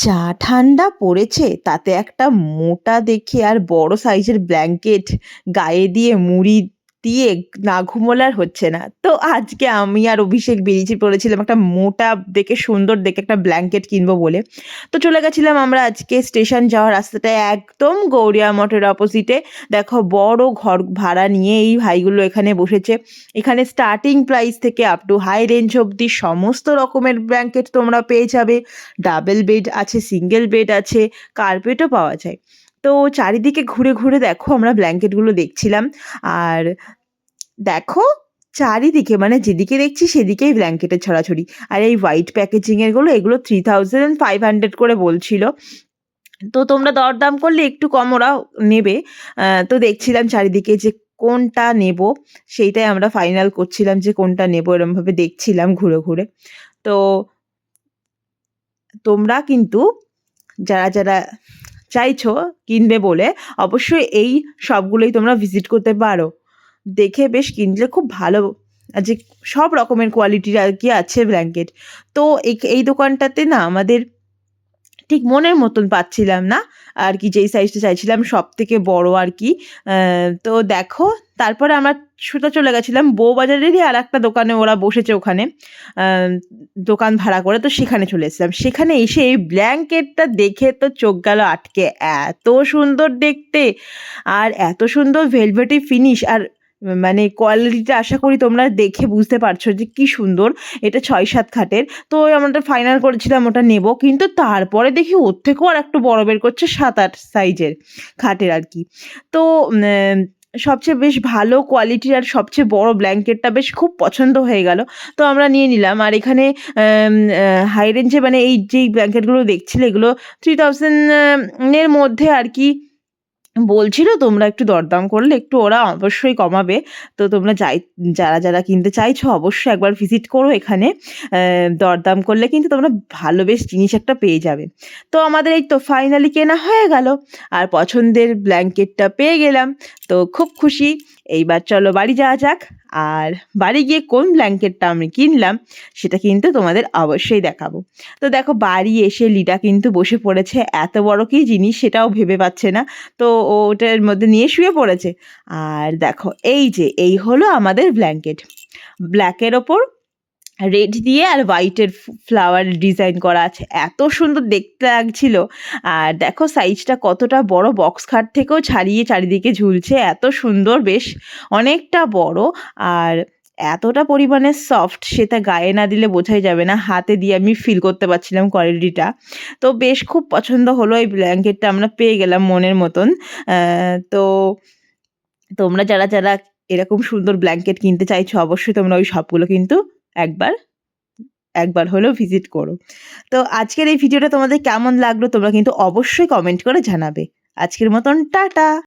যা ঠান্ডা পড়েছে তাতে একটা মোটা দেখে আর বড় সাইজের ব্ল্যাঙ্কেট গায়ে দিয়ে মুড়ি দিয়ে না ঘুমোলে আর হচ্ছে না। তো আজকে আমি আর অভিষেক বেরিয়েছি পড়েছিলাম একটা মোটা, দেখে সুন্দর, দেখে একটা ব্ল্যাঙ্কেট কিনবো বলে। তো চলে গেছিলাম আমরা আজকে স্টেশন যাওয়ার রাস্তাটায় একদম গৌরিয়া মঠের অপোজিটে দেখো বড় ঘর ভাড়া নিয়ে এই ভাইগুলো এখানে বসেছে। এখানে স্টার্টিং প্রাইস থেকে আপ টু হাই রেঞ্জ অবধি সমস্ত রকমের ব্ল্যাঙ্কেট তোমরা পেয়ে যাবে। ডাবল বেড আছে সিঙ্গেল বেড আছে কার্পেটও পাওয়া যায়। তো চারিদিকে ঘুরে ঘুরে দেখো আমরা ব্ল্যাঙ্কেটগুলো দেখছিলাম। আর দেখো চারিদিকে মানে যেদিকে দেখছি সেদিকেই ব্ল্যাঙ্কেটের ছড়াছড়ি। আর এই হোয়াইট প্যাকেজিংয়েরগুলো এগুলো থ্রি থাউজেন্ড ফাইভ হান্ড্রেড করে বলছিল। তো তোমরা দরদাম করলে একটু কম ওরা নেবে। তো দেখছিলাম চারিদিকে যে কোনটা নেব, সেইটাই আমরা ফাইনাল করছিলাম যে কোনটা নেব এরমভাবে দেখছিলাম ঘুরে ঘুরে। তো তোমরা কিন্তু, যারা যারা চাইছো কিনবে বলে, অবশ্যই এই সবগুলোই তোমরা ভিজিট করতে পারো। দেখে বেশ কিনলে খুব ভালো যে সব রকমের কোয়ালিটির আর কি আছে ব্ল্যাঙ্কেট তো এই দোকানটাতে না আমাদের ঠিক মনের মতন পাচ্ছিলাম না। আর কি যেই সাইজটা চাইছিলাম সব থেকে বড় আর কি। তো দেখো, তারপরে আমরা সোজা চলে গেছিলাম বউবাজারেরই আর একটা দোকানে, ওরা বসেছে ওখানে। দোকান ভাড়া করে তো সেখানে চলে এসেছিলাম। সেখানে এসে এই ব্ল্যাঙ্কেটটা দেখে তো চোখ গেল আটকে। এত সুন্দর দেখতে, আর এত সুন্দর ভেলভেটি ফিনিশ আর মানে কোয়ালিটিটা আশা করি তোমরা দেখে বুঝতে পারছ যে কি সুন্দর। এটা ছয় সাত খাটের। তো আমরা ফাইনাল করেছিলাম, ওটা নেব। কিন্তু তারপরে দেখি ওর থেকেও আর একটু বড় বের করছে সাত আট সাইজের খাটের আর কি। তো সবচেয়ে বেশ ভালো কোয়ালিটির আর সবচেয়ে বড় ব্ল্যাঙ্কেটটা বেশ খুব পছন্দ হয়ে গেল। তো আমরা নিয়ে নিলাম। আর এখানে হাই রেঞ্জে মানে এই যেই ব্ল্যাঙ্কেটগুলো দেখছিলে, এগুলো থ্রি থাউজেন্ডের মধ্যে আর কি বলছিল, তোমরা একটু দরদাম করলে একটু ওরা অবশ্যই কমাবে। তো তোমরা যাই, যারা যারা কিনতে চাইছো, অবশ্যই একবার ভিজিট করো এখানে। দরদাম করলে কিন্তু তোমরা ভালো বেশ জিনিস একটা পেয়ে যাবে। তো আমাদের এই তো ফাইনালি কেনা হয়ে গেল। আর পছন্দের ব্ল্যাঙ্কেটটা পেয়ে গেলাম। তো খুব খুশি। এইবার চলো বাড়ি যাওয়া যাক। আর বাড়ি গিয়ে কোন ব্ল্যাঙ্কেটটা আমি কিনলাম, সেটা কিন্তু তোমাদের অবশ্যই দেখাবো। তো দেখো, বাড়ি এসে লিডা কিন্তু বসে পড়েছে। এত বড় কি জিনিস সেটাও ভেবে পাচ্ছে না। তো ওটার মধ্যে নিয়ে শুয়ে পড়েছে। আর দেখো, এই যে, এই হলো আমাদের ব্ল্যাঙ্কেট। ব্ল্যাকের ওপর রেড দিয়ে আর হোয়াইটের ফ্লাওয়ার ডিজাইন করা আছে। এত সুন্দর দেখতে লাগছিল। আর দেখো সাইজটা কতটা বড় বক্স খাট থেকেও ছাড়িয়ে চারিদিকে ঝুলছে। এত সুন্দর বেশ, অনেকটা বড়। আর এতটা পরিমাণে সফট সেটা গায়ে না দিলে বোঝাই যাবে না। হাতে দিয়ে আমি ফিল করতে পারছিলাম কোয়ালিটিটা তো বেশ খুব পছন্দ হলো এই ব্ল্যাঙ্কেটটা আমরা পেয়ে গেলাম মনের মতন। তো তোমরা যারা যারা এরকম সুন্দর ব্ল্যাঙ্কেট কিনতে চাইছো, অবশ্যই তোমরা ওই সবগুলো কিন্তু একবার একবার হলেও ভিজিট করো। তো আজকের এই ভিডিওটা তোমাদের কেমন লাগল তোমরা কিন্তু অবশ্যই কমেন্ট করে জানাবে। আজকের মতন টাটা!